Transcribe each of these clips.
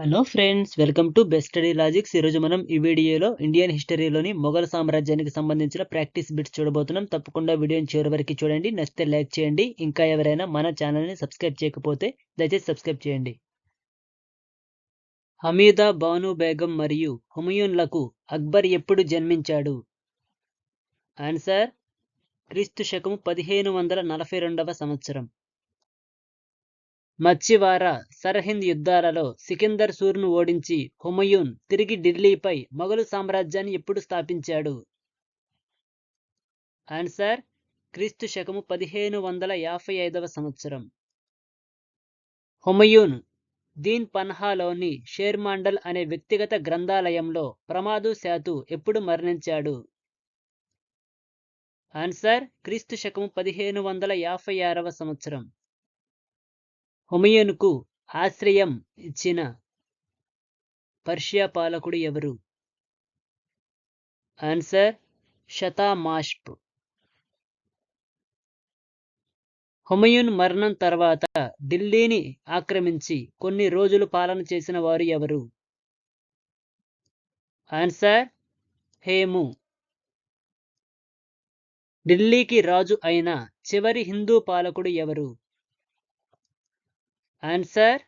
Hello friends welcome to best study logics. ఈరోజు మనం ఈ వీడియోలో ఇండియన్ హిస్టరీలోని మొఘల్ సామ్రాజ్యానికి సంబంధించిన ప్రాక్టీస్ బిట్స్ చూడబోతున్నాం. తప్పకుండా వీడియోని చివరి వరకు చూడండి. నచ్చితే లైక్ చేయండి. ఇంకా ఎవరైనా మన ఛానల్ని సబ్స్క్రైబ్ చేయకపోతే దయచేసి సబ్స్క్రైబ్ చేయండి. హమీదా బాను బేగం మరియు హుమయూన్లకు అక్బర్ ఎప్పుడు జన్మించాడు? ఆన్సర్ క్రీస్తు శకము పదిహేను వందల నలభై రెండవ సంవత్సరం. మచ్చివార సరహింద్ యుద్ధాలలో సికిందర్ సూర్ను ఓడించి హుమయూన్ తిరిగి ఢిల్లీపై మొఘలు సామ్రాజ్యాన్ని ఎప్పుడు స్థాపించాడు? ఆన్సర్ క్రీస్తు శకము పదిహేను వందల యాభై ఐదవ సంవత్సరం. హుమయూన్ దీన్ పన్హాలోని షేర్మాండల్ అనే వ్యక్తిగత గ్రంథాలయంలో ప్రమాదు శాతు ఎప్పుడు మరణించాడు? ఆన్సర్ క్రీస్తు శకము పదిహేను వందల యాభై ఆరవ సంవత్సరం. హుమయూన్కు ఆశ్రయం ఇచ్చిన పర్షియా పాలకుడు ఎవరు? ఆన్సర్ శతామాష్ప్ హుమయూన్ మరణం తర్వాత ఢిల్లీని ఆక్రమించి కొన్ని రోజులు పాలన చేసిన వారు ఎవరు? ఆన్సర్ హేము. ఢిల్లీకి రాజు అయిన చివరి హిందూ పాలకుడు ఎవరు? ఆన్సర్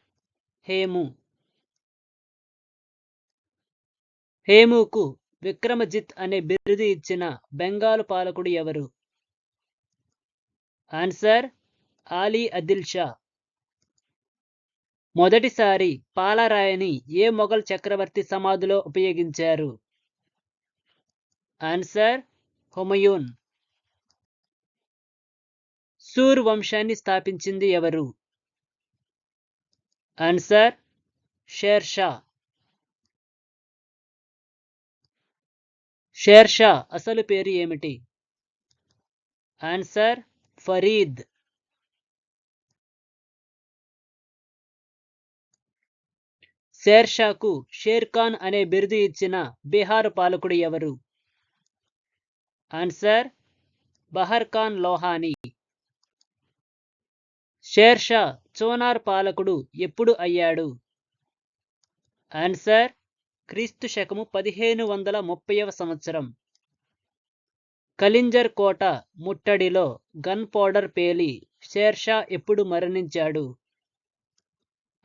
హేము. హేముకు విక్రమజిత్ అనే బిరుదు ఇచ్చిన బెంగాలు పాలకుడు ఎవరు? ఆన్సర్ ఆలీ అదిల్ షా. మొదటిసారి పాలరాయిని ఏ మొఘల్ చక్రవర్తి సమాధిలో ఉపయోగించారు? ఆన్సర్ హుమయూన్. సూర్ వంశాన్ని స్థాపించింది ఎవరు? ఆన్సర్ షేర్షా షేర్షా అసలు పేరు ఏమిటి? ఆన్సర్ ఫరీద్ షేర్షాకు షేర్ ఖాన్ అనే బిరుదు ఇచ్చిన బీహార్ పాలకుడు ఎవరు? ఆన్సర్ బహర్ ఖాన్ లోహానీ షేర్షా చోనార్ పాలకుడు ఎప్పుడు అయ్యాడు? ఆన్సర్ క్రీస్తు శకము పదిహేను వందల ముప్పైవ సంవత్సరం. కలింజర్ కోట ముట్టడిలో గన్ పౌడర్ పేలి షేర్షా ఎప్పుడు మరణించాడు?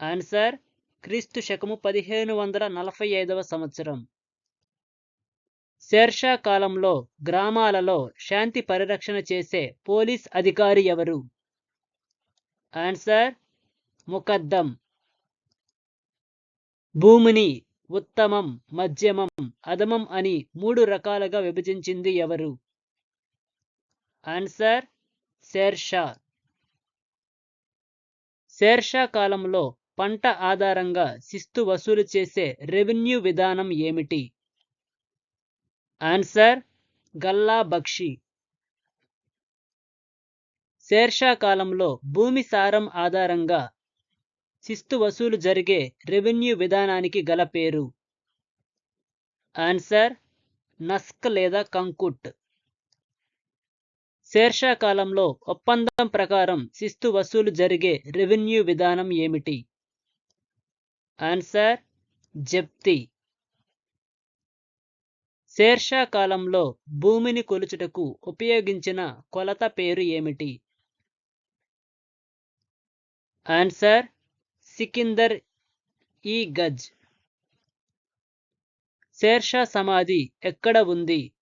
ఆన్సర్ క్రీస్తు శకము పదిహేను వందల నలభై ఐదవ సంవత్సరం. షేర్షా కాలంలో గ్రామాలలో శాంతి పరిరక్షణ చేసే పోలీస్ అధికారి ఎవరు? ఆన్సర్ ముకద్దం భూమిని ఉత్తమం మధ్యమం అధమం అని మూడు రకాలుగా విభజించింది ఎవరు? ఆన్సర్ షేర్షా షేర్షా కాలంలో పంట ఆధారంగా శిస్తు వసూలు చేసే రెవెన్యూ విధానం ఏమిటి? ఆన్సర్ గల్లా బక్షి షేర్షా కాలంలో భూమి సారం ఆధారంగా శిస్తు వసూలు జరిగే రెవెన్యూ విధానానికి గల పేరు. ఆన్సర్ నస్క్ లేదా కంకుట్. షేర్షా కాలంలో ఒప్పందం ప్రకారం శిస్తు వసూలు జరిగే రెవెన్యూ విధానం ఏమిటి? ఆన్సర్ జప్తి. షేర్షా కాలంలో భూమిని కొలుచుటకు ఉపయోగించిన కొలత పేరు ఏమిటి? ఆన్సర్ సికిందర్ ఈ గజ్. షేర్షా సమాధి ఎక్కడ ఉంది?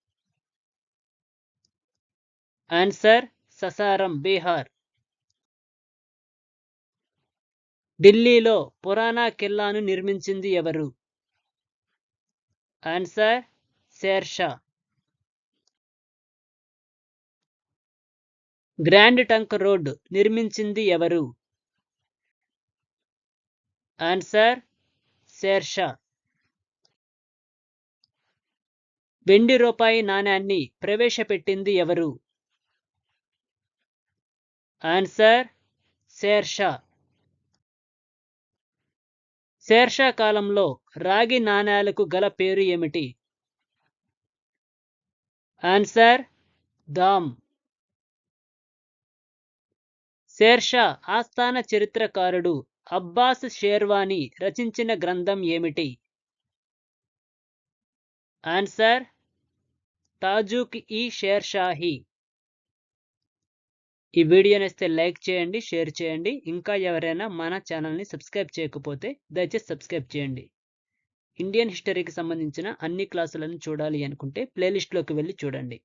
ఆన్సర్ ససారం బీహార్. ఢిల్లీలో పురాణా కిల్లాను నిర్మించింది ఎవరు? Answer Sher Shah. Grand trunk road నిర్మించింది ఎవరు? ఆన్సర్ షేర్షా వెండి రూపాయి నాణ్యాన్ని ప్రవేశపెట్టింది ఎవరు? ఆన్సర్ షేర్షా షేర్షా కాలంలో రాగి నాణ్యాలకు గల పేరు ఏమిటి? ఆన్సర్ దామ్ షేర్షా ఆస్థాన చరిత్రకారుడు అబ్బాస్ షేర్వానీ రచించిన గ్రంథం ఏమిటి? ఆన్సర్ తాజుక్ ఈ షేర్షాహి. ఈ వీడియో నేస్తే లైక్ చేయండి షేర్ చేయండి. ఇంకా ఎవరైనా మన ఛానల్ని సబ్స్క్రైబ్ చేయకపోతే దయచేసి సబ్స్క్రైబ్ చేయండి. ఇండియన్ హిస్టరీకి సంబంధించిన అన్ని క్లాసులను చూడాలి అనుకుంటే ప్లేలిస్ట్లోకి వెళ్ళి చూడండి.